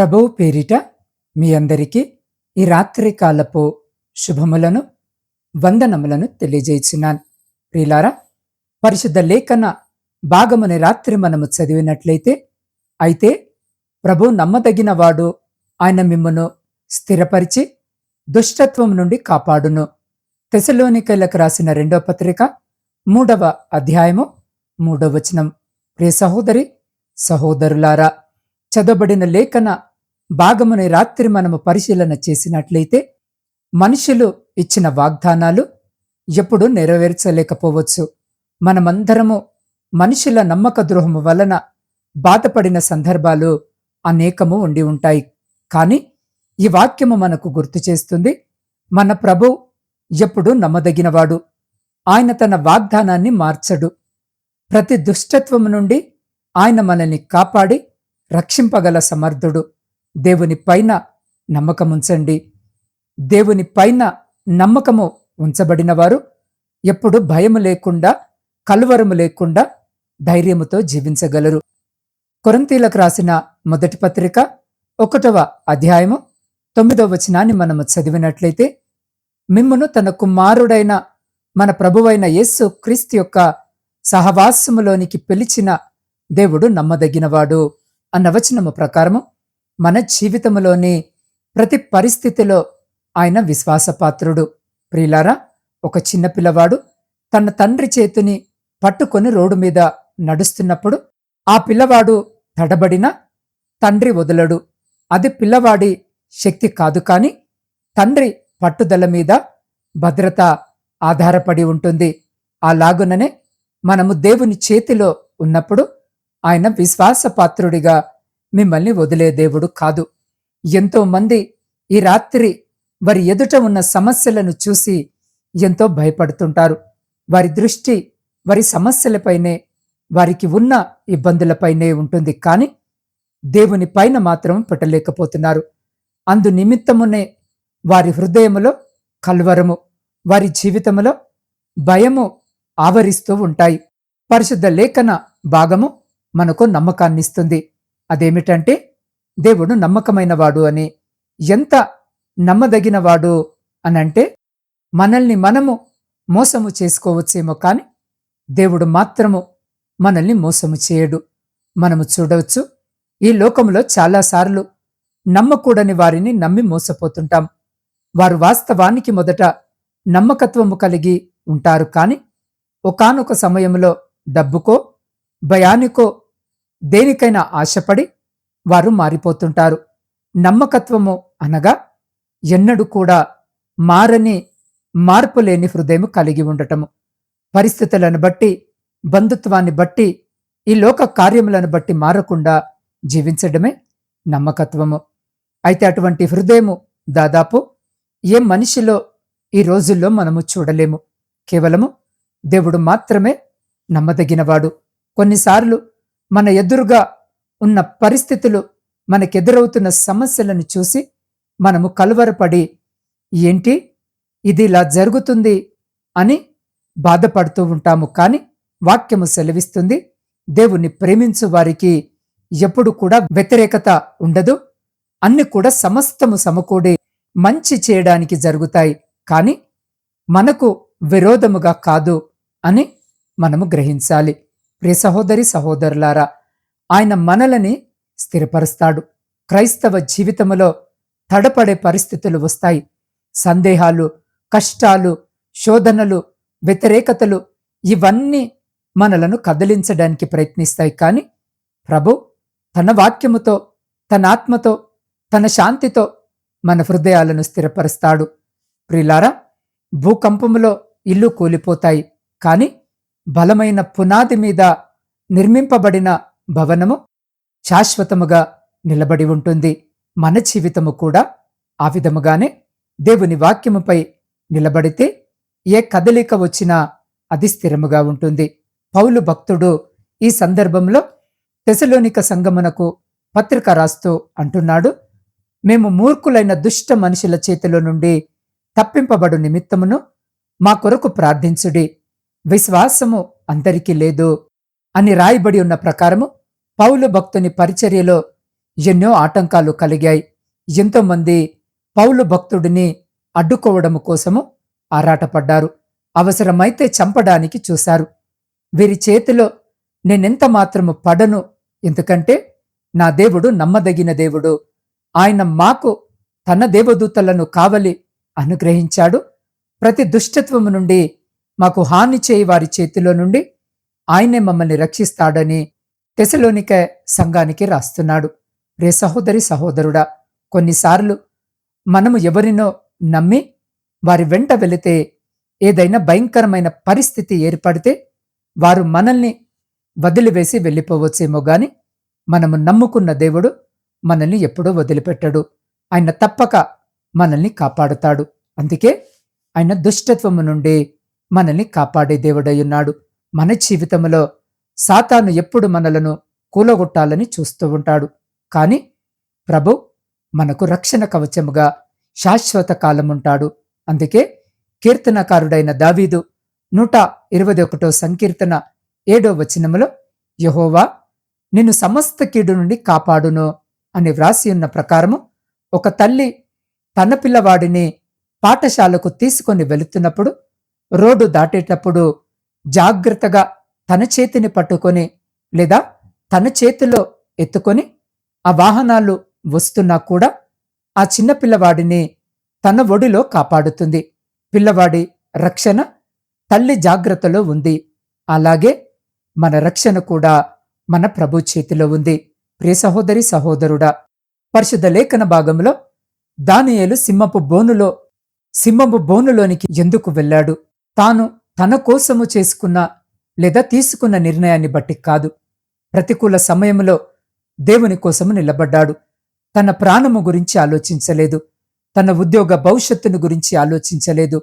ప్రభువు పేరిట మీ అందరికీ ఈ రాత్రి కాలపు శుభములను వందనములను తెలియజేస్తున్నాను ప్రియులారా పరిశుద్ధ లేఖన భాగముని రాత్రి మనము చదివినట్లయితే అయితే ప్రభు నమ్మదగిన వాడు ఆయన మిమ్మను స్థిరపరిచి దుష్టత్వం నుండి కాపాడును. తెసలోనికలకు రాసిన రెండో పత్రిక మూడవ అధ్యాయము మూడవ వచనం. ప్రియ సహోదరి సహోదరులారా చదవబడిన లేఖన భాగముని రాత్రి మనము పరిశీలన చేసినట్లయితే మనుషులు ఇచ్చిన వాగ్దానాలు ఎప్పుడు నెరవేర్చలేకపోవచ్చు. మనమందరము మనుషుల నమ్మక ద్రోహము వలన బాధపడిన సందర్భాలు అనేకము ఉండి ఉంటాయి. కానీ ఈ వాక్యము మనకు గుర్తు చేస్తుంది మన ప్రభు ఎప్పుడు నమ్మదగినవాడు. ఆయన తన వాగ్దానాన్ని మార్చడు. ప్రతి దుష్టత్వము నుండి ఆయన మనల్ని కాపాడి రక్షింపగల సమర్థుడు. దేవుని పైన నమ్మకముంచండి దేవుని పైన నమ్మకము ఉంచబడిన వారు ఎప్పుడు భయము లేకుండా కలువరము లేకుండా ధైర్యముతో జీవించగలరు. కొరంతీలకు రాసిన మొదటి పత్రిక ఒకటవ అధ్యాయము తొమ్మిదవ వచనాన్ని మనము చదివినట్లయితే మిమ్మును తన కుమారుడైన మన ప్రభువైన యేసు క్రీస్తు యొక్క సహవాసములోనికి పిలిచిన దేవుడు నమ్మదగినవాడు అన్న వచనము ప్రకారము మన జీవితంలోని ప్రతి పరిస్థితిలో ఆయన విశ్వాసపాత్రుడు. ప్రియులారా ఒక చిన్న పిల్లవాడు తన తండ్రి చేతిని పట్టుకొని రోడ్డు మీద నడుస్తున్నప్పుడు ఆ పిల్లవాడు తడబడిన తండ్రి వదలడు. అది పిల్లవాడి శక్తి కాదు కాని తండ్రి పట్టుదల మీద భద్రత ఆధారపడి ఉంటుంది. అలాగుననే మనము దేవుని చేతిలో ఉన్నప్పుడు ఆయన విశ్వాసపాత్రుడిగా మిమ్మల్ని వదిలే దేవుడు కాదు. ఎంతోమంది ఈ రాత్రి వారి ఎదుట ఉన్న సమస్యలను చూసి ఎంతో భయపడుతుంటారు. వారి దృష్టి వారి సమస్యలపైనే వారికి ఉన్న ఇబ్బందులపైనే ఉంటుంది. కానీ దేవుని పైన మాత్రం పెట్టలేకపోతున్నారు. అందు నిమిత్తమునే వారి హృదయములో కల్వరము వారి జీవితములో భయము ఆవరిస్తూ ఉంటాయి. పరిశుద్ధ లేఖన భాగము మనకు నమ్మకాన్నిస్తుంది. అదేమిటంటే దేవుడు నమ్మకమైనవాడు అని. ఎంత నమ్మదగినవాడు అనంటే మనల్ని మనము మోసము చేసుకోవచ్చేమో కానీ దేవుడు మాత్రము మనల్ని మోసము చేయడు. మనము చూడవచ్చు. ఈ లోకంలో చాలాసార్లు నమ్మకూడని వారిని నమ్మి మోసపోతుంటాం. వారు వాస్తవానికి మొదట నమ్మకత్వము కలిగి ఉంటారు కానీ ఒకానొక సమయంలో డబ్బుకో భయానికో దేనికైనా ఆశపడి వారు మారిపోతుంటారు. నమ్మకత్వము అనగా ఎన్నడూ కూడా మారని మార్పు లేని హృదయం కలిగి ఉండటము. పరిస్థితులను బట్టి బంధుత్వాన్ని బట్టి ఈ లోక కార్యములను బట్టి మారకుండా జీవించడమే నమ్మకత్వము. అయితే అటువంటి హృదయము దాదాపు ఏ మనిషిలో ఈ రోజుల్లో మనము చూడలేము. కేవలము దేవుడు మాత్రమే నమ్మదగినవాడు. కొన్నిసార్లు మన ఎదురుగా ఉన్న పరిస్థితులు మనకెదురవుతున్న సమస్యలను చూసి మనము కలువరపడి ఏంటి? ఇది ఇలా జరుగుతుంది అని బాధపడుతూ ఉంటాము. కానీ వాక్యము సెలవిస్తుంది దేవుణ్ణి ప్రేమించు వారికి ఎప్పుడు కూడా వ్యతిరేకత ఉండదు. అన్ని కూడా సమస్తము సమకూడి మంచి చేయడానికి జరుగుతాయి. కానీ మనకు విరోధముగా కాదు అని మనము గ్రహించాలి. ప్రియ సహోదరి సహోదరులారా ఆయన మనలని స్థిరపరుస్తాడు. క్రైస్తవ జీవితములో తడపడే పరిస్థితులు వస్తాయి. సందేహాలు కష్టాలు శోధనలు వ్యతిరేకతలు ఇవన్నీ మనలను కదిలించడానికి ప్రయత్నిస్తాయి. కానీ ప్రభు తన వాక్యముతో తన ఆత్మతో తన శాంతితో మన హృదయాలను స్థిరపరుస్తాడు. ప్రిలారా భూకంపములో ఇల్లు కూలిపోతాయి. కాని బలమైన పునాది మీద నిర్మింపబడిన భవనము శాశ్వతముగా నిలబడి ఉంటుంది. మన జీవితము కూడా ఆ విధముగానే దేవుని వాక్యముపై నిలబడితే ఏ కదలిక వచ్చినా అది స్థిరముగా ఉంటుంది. పౌలు భక్తుడు ఈ సందర్భంలో తెసలోనిక సంగమునకు పత్రిక రాస్తూ అంటున్నాడు మేము మూర్ఖులైన దుష్ట మనుషుల చేతిలో నుండి తప్పింపబడు నిమిత్తమును మా కొరకు ప్రార్థించుడి. విశ్వాసము అందరికీ లేదు అని రాయబడి ఉన్న ప్రకారము పౌలు భక్తుని పరిచర్యలో ఎన్నో ఆటంకాలు కలిగాయి. ఎంతోమంది పౌలు భక్తుడిని అడ్డుకోవడం కోసము ఆరాటపడ్డారు. అవసరమైతే చంపడానికి చూశారు. వీరి చేతిలో నేనెంత మాత్రము పడను ఎందుకంటే నా దేవుడు నమ్మదగిన దేవుడు. ఆయన మాకు తన దేవదూతలను కావలి అనుగ్రహించాడు. ప్రతి దుష్టత్వము నుండి మాకు హాని చేయి వారి చేతిలో నుండి ఆయనే మమ్మల్ని రక్షిస్తాడని తెసలోనిక సంఘానికి రాస్తున్నాడు. రే సహోదరి సహోదరుడా కొన్నిసార్లు మనము ఎవరినో నమ్మి వారి వెంట వెళితే ఏదైనా భయంకరమైన పరిస్థితి ఏర్పడితే వారు మనల్ని వదిలివేసి వెళ్ళిపోవచ్చేమో గాని మనము నమ్ముకున్న దేవుడు మనల్ని ఎప్పుడూ వదిలిపెట్టడు. ఆయన తప్పక మనల్ని కాపాడుతాడు. అందుకే ఆయన దుష్టత్వము నుండి మనల్ని కాపాడే దేవుడయ్యున్నాడు మన జీవితంలో సాతాను ఎప్పుడు మనలను కూలగొట్టాలని చూస్తూ ఉంటాడు. కాని ప్రభు మనకు రక్షణ కవచముగా శాశ్వత కాలముంటాడు అందుకే కీర్తనకారుడైన దావీదు నూట ఇరవై ఒకటో సంకీర్తన ఏడో వచనములో యహోవా నిన్ను సమస్త కీడు నుండి కాపాడును అని వ్రాసి ఉన్న ప్రకారము ఒక తల్లి తన పిల్లవాడిని పాఠశాలకు తీసుకొని వెళుతున్నప్పుడు రోడ్డు దాటేటప్పుడు జాగ్రత్తగా తన చేతిని పట్టుకొని లేదా తన చేతిలో ఎత్తుకొని ఆ వాహనాలు వస్తున్నా కూడా ఆ చిన్న పిల్లవాడిని తన ఒడిలో కాపాడుతుంది. పిల్లవాడి రక్షణ తల్లి జాగ్రత్తలో ఉంది. అలాగే మన రక్షణ కూడా మన ప్రభు చేతిలో ఉంది. ప్రియ సహోదరి సహోదరుడా పరిశుద్ధ లేఖన భాగంలో దానియేలు సింహపు బోనులో సింహపు బోనులోనికి ఎందుకు వెళ్ళాడు? తాను తన కోసము చేసుకున్న లేదా తీసుకున్న నిర్ణయాన్ని బట్టి కాదు. ప్రతికూల సమయంలో దేవుని కోసము నిలబడ్డాడు. తన ప్రాణము గురించి ఆలోచించలేదు. తన ఉద్యోగ భవిష్యత్తును గురించి ఆలోచించలేదు.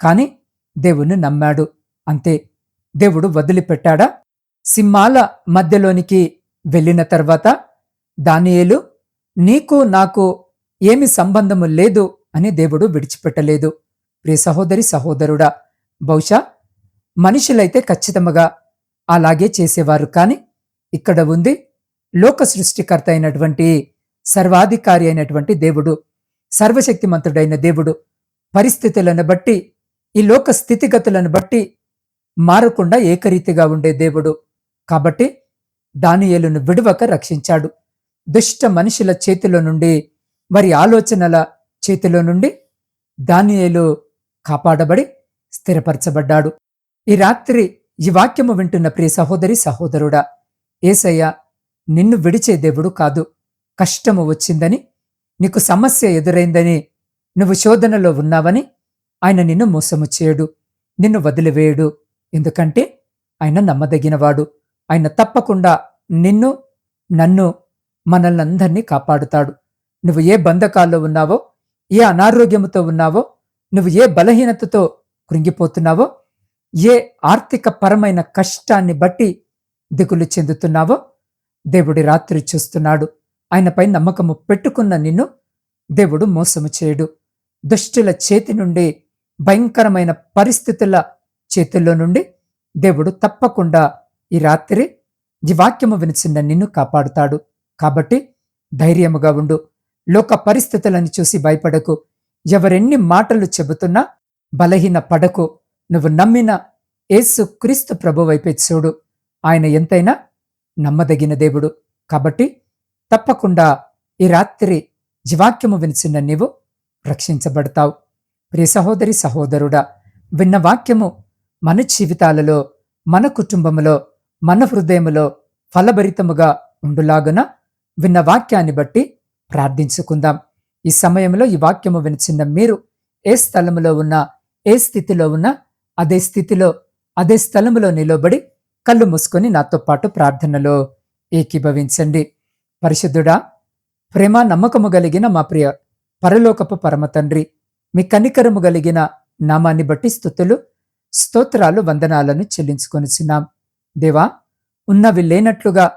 కాని దేవుణ్ణి నమ్మాడు. అంతే. దేవుడు వదిలిపెట్టాడా? సింహాల మధ్యలోనికి వెళ్ళిన తర్వాత దానియేలు నీకు నాకు ఏమి సంబంధము లేదు అని దేవుడు విడిచిపెట్టలేదు. ప్రియ సహోదరి సహోదరుడా బహుశా మనుషులైతే ఖచ్చితంగా అలాగే చేసేవారు. కాని ఇక్కడ ఉంది లోక సృష్టికర్త అయినటువంటి సర్వాధికారి అయినటువంటి దేవుడు సర్వశక్తిమంతుడైన దేవుడు. పరిస్థితులను బట్టి ఈ లోక స్థితిగతులను బట్టి మారకుండా ఏకరీతిగా ఉండే దేవుడు. కాబట్టి దానియేలును విడువక రక్షించాడు. దుష్ట మనుషుల చేతిలో నుండి వారి ఆలోచనల చేతిలో నుండి దానియేలు కాపాడబడి స్థిరపరచబడ్డాడు. ఈ రాత్రి ఈ వాక్యము వింటున్న ప్రియ సహోదరి సహోదరుడా ఏసయ్య నిన్ను విడిచే దేవుడు కాదు. కష్టము వచ్చిందని నీకు సమస్య ఎదురైందని నువ్వు శోధనలో ఉన్నావని ఆయన నిన్ను మోసము చేయడు నిన్ను వదిలివేయడు. ఎందుకంటే ఆయన నమ్మదగినవాడు. ఆయన తప్పకుండా నిన్ను నన్ను మనల్నందరినీ కాపాడుతాడు. నువ్వు ఏ బంధకాల్లో ఉన్నావో ఏ అనారోగ్యముతో ఉన్నావో నువ్వు ఏ బలహీనతతో కృంగిపోతున్నావో? ఏ ఆర్థిక పరమైన కష్టాన్ని బట్టి దిగులు చెందుతున్నావో? దేవుడి రాత్రి చూస్తున్నాడు. ఆయనపై నమ్మకము పెట్టుకున్న నిన్ను దేవుడు మోసము చేయడు. దుష్టుల చేతి నుండి భయంకరమైన పరిస్థితుల చేతుల్లో నుండి దేవుడు తప్పకుండా ఈ రాత్రి ఈ వాక్యము వినిచిన్న నిన్ను కాపాడుతాడు. కాబట్టి ధైర్యముగా ఉండు. లోక పరిస్థితులను చూసి భయపడకు. ఎవరెన్ని మాటలు చెబుతున్నా బలహీన పడకు. నువ్వు నమ్మిన యేసు క్రీస్తు ప్రభు వైపే చూడు. ఆయన ఎంతైనా నమ్మదగిన దేవుడు. కాబట్టి తప్పకుండా ఈ రాత్రి జీవాక్యము వినిచిన నీవు రక్షించబడతావు. ప్రియ సహోదరి సహోదరుడా విన్న వాక్యము మన జీవితాలలో మన కుటుంబములో మన హృదయములో ఫలభరితముగా ఉండులాగున విన్న వాక్యాన్ని బట్టి ప్రార్థించుకుందాం. ఈ సమయంలో ఈ వాక్యము వినిచిన్న మీరు ఏ స్థలములో ఉన్నా ఏ స్థితిలో ఉన్నా అదే స్థితిలో అదే స్థలములో నిలబడి కళ్ళు మూసుకొని నాతో పాటు ప్రార్థనలో ఏకీభవించండి. పరిశుద్ధుడా ప్రేమ నమ్మకము కలిగిన మా ప్రియ పరలోకపు పరమ తండ్రి మీ కనికరము కలిగిన నామాన్ని బట్టి స్థుతులు స్తోత్రాలు వందనాలను చెల్లించుకొనిచున్నాం. దేవా ఉన్నవి లేనట్లుగా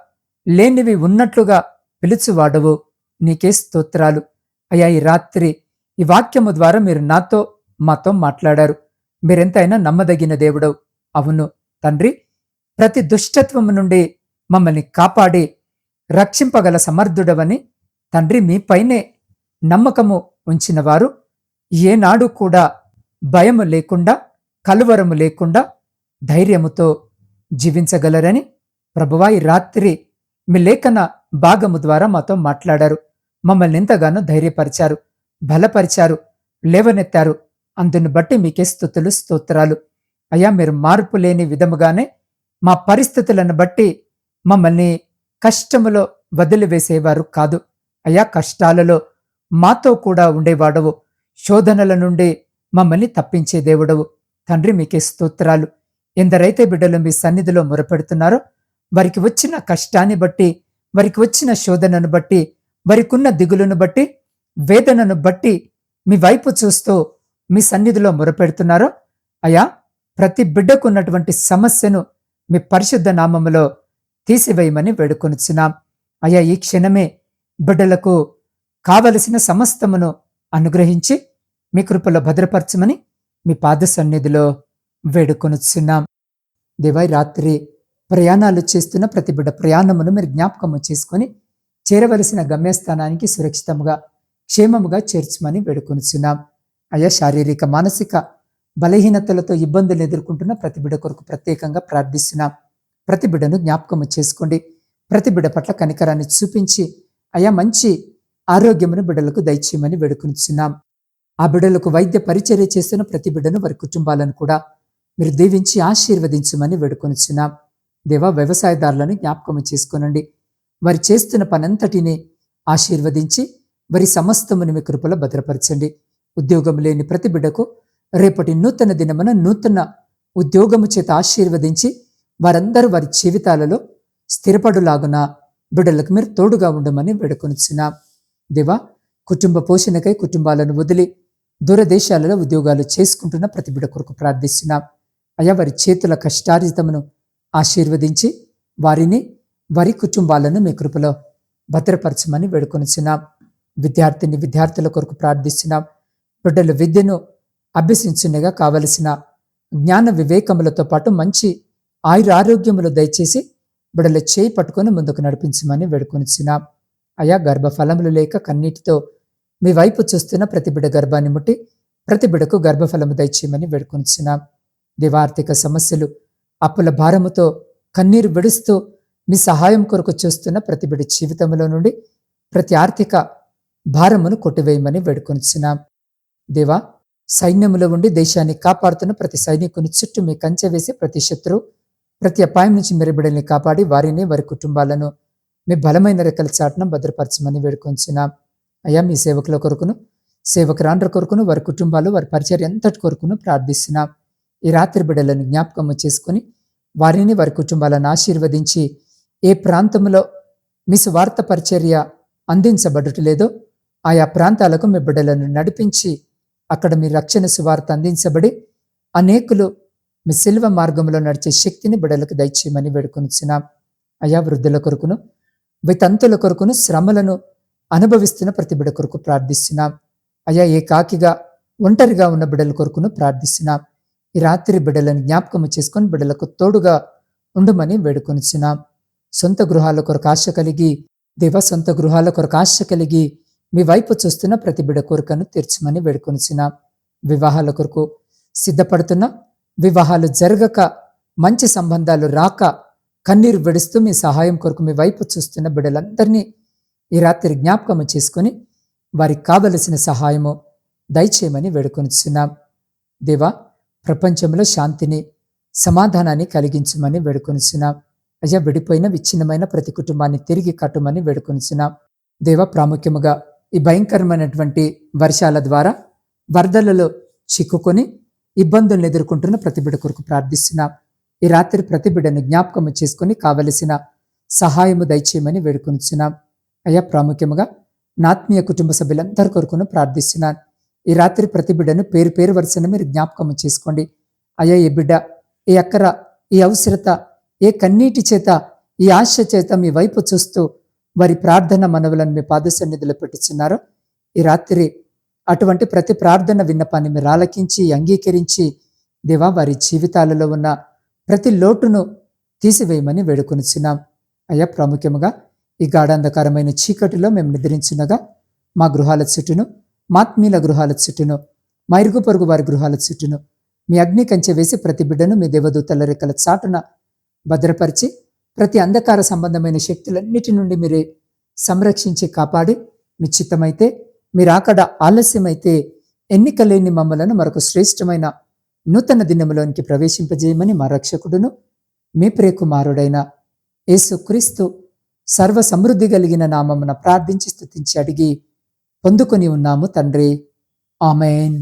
లేనివి ఉన్నట్లుగా పిలుచువాడవు. నీకే స్తోత్రాలు. అయ్యా ఈ రాత్రి ఈ వాక్యము ద్వారా మీరు నాతో మాతో మాట్లాడారు. మీరెంతైనా నమ్మదగిన దేవుడవు. అవును తండ్రి ప్రతి దుష్టత్వము నుండి మమ్మల్ని కాపాడి రక్షింపగల సమర్థుడవని తండ్రి మీపైనే నమ్మకము ఉంచినవారు. ఏనాడు కూడా భయము లేకుండా కలువరము లేకుండా ధైర్యముతో జీవించగలరని ప్రభువా ఈ రాత్రి మీ లేఖన భాగము ద్వారా మాతో మాట్లాడారు. మమ్మల్ని ఎంతగానో ధైర్యపరిచారు బలపరిచారు లేవనెత్తారు. అందును బట్టి మీకే స్థుతులు స్తోత్రాలు. అయ్యా మీరు మార్పు లేని విధముగానే మా పరిస్థితులను బట్టి మమ్మల్ని కష్టములో వదిలివేసేవారు కాదు. అయ్యా కష్టాలలో మాతో కూడా ఉండేవాడవు. శోధనల నుండి మమ్మల్ని తప్పించే దేవుడవు. తండ్రి మీకే స్తోత్రాలు. ఎందరైతే బిడ్డలు మీ సన్నిధిలో మొరపెడుతున్నారో వారికి వచ్చిన కష్టాన్ని బట్టి వారికి వచ్చిన శోధనను బట్టి వారికున్న దిగులును బట్టి వేదనను బట్టి మీ వైపు చూస్తూ మీ సన్నిధిలో మొరపెడుతున్నారో అయా ప్రతి బిడ్డకు ఉన్నటువంటి సమస్యను మీ పరిశుద్ధ నామములో తీసివేయమని వేడుకొనుచున్నాం. అయా ఈ క్షణమే బిడ్డలకు కావలసిన సమస్తమును అనుగ్రహించి మీ కృపలో భద్రపరచమని మీ పాద సన్నిధిలో వేడుకొనుచున్నాం. దివై రాత్రి ప్రయాణాలు చేస్తున్న ప్రతి బిడ్డ ప్రయాణమును మీరు జ్ఞాపకము చేసుకొని చేరవలసిన గమ్యస్థానానికి సురక్షితముగా క్షేమముగా చేర్చమని వేడుకొనుచున్నాం. అయా శారీరక మానసిక బలహీనతలతో ఇబ్బందులు ఎదుర్కొంటున్న ప్రతిబిడ కొరకు ప్రత్యేకంగా ప్రార్థిస్తున్నాం. ప్రతి బిడ్డను జ్ఞాపకం చేసుకోండి. ప్రతి బిడ్డ పట్ల కనికరాన్ని చూపించి అయా మంచి ఆరోగ్యమును బిడలకు దయచేయమని వేడుకొనిచున్నాం. ఆ బిడ్డలకు వైద్య పరిచర్య చేస్తున్న ప్రతి బిడ్డను వారి కుటుంబాలను కూడా మీరు దీవించి ఆశీర్వదించమని వేడుకొనిచున్నాం. దేవా వ్యవసాయదారులను జ్ఞాపకం చేసుకోనండి. వారి చేస్తున్న పనంతటిని ఆశీర్వదించి వారి సమస్తముని మీ కృపలో భద్రపరచండి. ఉద్యోగం లేని ప్రతి బిడ్డకు రేపటి నూతన దినమున నూతన ఉద్యోగము చేత ఆశీర్వదించి వారందరూ వారి జీవితాలలో స్థిరపడులాగున బిడ్డలకు మీరు తోడుగా ఉండమని వేడుకొనిచున్నాం. దివా కుటుంబ పోషణకై కుటుంబాలను వదిలి దూరదేశాలలో ఉద్యోగాలు చేసుకుంటున్న ప్రతి బిడ్డ కొరకు ప్రార్థిస్తున్నాం. అయా వారి చేతుల కష్టార్జితమును ఆశీర్వదించి వారిని వారి కుటుంబాలను మీ కృపలో భద్రపరచమని వేడుకొనిచున్నాం. విద్యార్థిని విద్యార్థుల కొరకు ప్రార్థిస్తున్నాం. బిడ్డల విద్యను అభ్యసించుండగా కావలసిన జ్ఞాన వివేకములతో పాటు మంచి ఆయుర ఆరోగ్యములు దయచేసి బిడల చేయి పట్టుకొని ముందుకు నడిపించమని వేడుకొనిచున్నాం. అయా గర్భఫలములు లేక కన్నీటితో మీ వైపు చూస్తున్న ప్రతి బిడ గర్భాన్ని ముట్టి ప్రతి బిడకు గర్భఫలము దయచేయమని వేడుకొనిచున్నాం. దివార్థిక సమస్యలు అప్పుల భారముతో కన్నీరు విడుస్తూ మీ సహాయం కొరకు చూస్తున్న ప్రతి బిడ జీవితంలో నుండి ప్రతి ఆర్థిక భారమును కొట్టివేయమని వేడుకొనిచున్నాం. దేవా సైన్యములో ఉండి దేశాన్ని కాపాడుతున్న ప్రతి సైనికుని చుట్టూ మీ కంచె వేసి ప్రతి శత్రు ప్రతి అపాయం నుంచి మీరు బిడ్డల్ని కాపాడి వారిని వారి కుటుంబాలను మీ బలమైన రెక్కల చాటున భద్రపరచమని వేడుకొంచున్నాం. అయ్యా మీ సేవకుల కొరకును సేవకురాండ్ర కొరకును వారి కుటుంబాలు వారి పరిచయం ఎంతటి కొరకును ప్రార్థిస్తున్నాం. ఈ రాత్రి బిడ్డలను జ్ఞాపకము చేసుకుని వారిని వారి కుటుంబాలను ఆశీర్వదించి ఏ ప్రాంతంలో మీ సువార్త పరిచర్య అందించబడటలేదో ఆయా ప్రాంతాలకు మీ బిడ్డలను నడిపించి అక్కడ మీ రక్షణ సువార్త అందించబడి అనేకులు మీ శిల్వ మార్గంలో నడిచే శక్తిని బిడలకు దయచేయమని వేడుకొనిచ్చినాం అయా వృద్ధుల కొరకును వితంతుల కొరకును శ్రమలను అనుభవిస్తున్న ప్రతి బిడ కొరకు ప్రార్థిస్తున్నాం. అయా ఏకాకిగా ఒంటరిగా ఉన్న బిడల కొరకును ప్రార్థిస్తున్నాం. ఈ రాత్రి బిడలను జ్ఞాపకము చేసుకొని బిడలకు తోడుగా ఉండమని వేడుకొనిచ్చినాం సొంత గృహాల కొరకు ఆశ కలిగి దేవ సొంత గృహాల కొరకు ఆశ కలిగి మీ వైపు చూస్తున్న ప్రతి బిడ కోరికను తీర్చమని వేడుకొనిచిన వివాహాల కొరకు సిద్ధపడుతున్న వివాహాలు జరగక మంచి సంబంధాలు రాక కన్నీరు విడుస్తూ మీ సహాయం కొరకు మీ వైపు చూస్తున్న బిడ్డలందరినీ ఈ రాత్రి జ్ఞాపకము చేసుకుని వారికి కావలసిన సహాయము దయచేయమని వేడుకొనిచున్నాం దేవా ప్రపంచంలో శాంతిని సమాధానాన్ని కలిగించమని వేడుకొనిచున్నాం అయ్యా విడిపోయిన విచ్ఛిన్నమైన ప్రతి కుటుంబాన్ని తిరిగి కట్టుమని వేడుకొనిచున్నాం దేవ ప్రాముఖ్యముగా ఈ భయంకరమైనటువంటి వర్షాల ద్వారా వరదలలో చిక్కుకొని ఇబ్బందులను ఎదుర్కొంటున్న ప్రతిబిడ కొరకు ప్రార్థిస్తున్నాం ఈ రాత్రి ప్రతిబిడను జ్ఞాపకం జ్ఞాపకము చేసుకుని కావలసిన సహాయము దయచేయమని వేడుకొనిచున్నాం. అయ్యా ప్రాముఖ్యముగా నాత్మీయ కుటుంబ సభ్యులందరి కొరకును ప్రార్థిస్తున్నాను. ఈ రాత్రి ప్రతిబిడను పేరు పేరు వరుసను మీరు జ్ఞాపకము చేసుకోండి. అయ్యా ఏ బిడ్డ ఏ అక్కర ఈ అవసరత ఏ కన్నీటి చేత ఈ ఆశ చేత మీ వైపు చూస్తూ వారి ప్రార్థన మనవులను మీ పాద సన్నిధిలో పెట్టుచున్నారో ఈ రాత్రి అటువంటి ప్రతి ప్రార్థన విన్నపాన్ని మీరు ఆలకించి అంగీకరించి దేవా వారి జీవితాలలో ఉన్న ప్రతి లోటును తీసివేయమని వేడుకొనిచున్నాం. అయ్యా ప్రాముఖ్యముగా ఈ గాఢాంధకారమైన చీకటిలో మేము నిద్రించినగా మా గృహాల చుట్టూను మాత్మీల గృహాల చుట్టూను మా ఇరుగు పొరుగు వారి గృహాల చుట్టూను మీ అగ్ని కంచె వేసి ప్రతి బిడ్డను మీ దేవదూతల రెక్కల చాటున భద్రపరిచి ప్రతి అంధకార సంబంధమైన శక్తులన్నిటి నుండి మీరే సంరక్షించి కాపాడి మీ చిత్తమైతే మీరు అక్కడ ఆలస్యమైతే ఎన్నికలేని మమ్మలను మరొక శ్రేష్టమైన నూతన దినములోనికి ప్రవేశింపజేయమని మా రక్షకుడును మీ ప్రియకుమారుడైన యేసుక్రీస్తు సర్వ సమృద్ధి కలిగిన నామమున ప్రార్థించి స్థుతించి అడిగి పొందుకొని ఉన్నాము తండ్రి. ఆమెన్.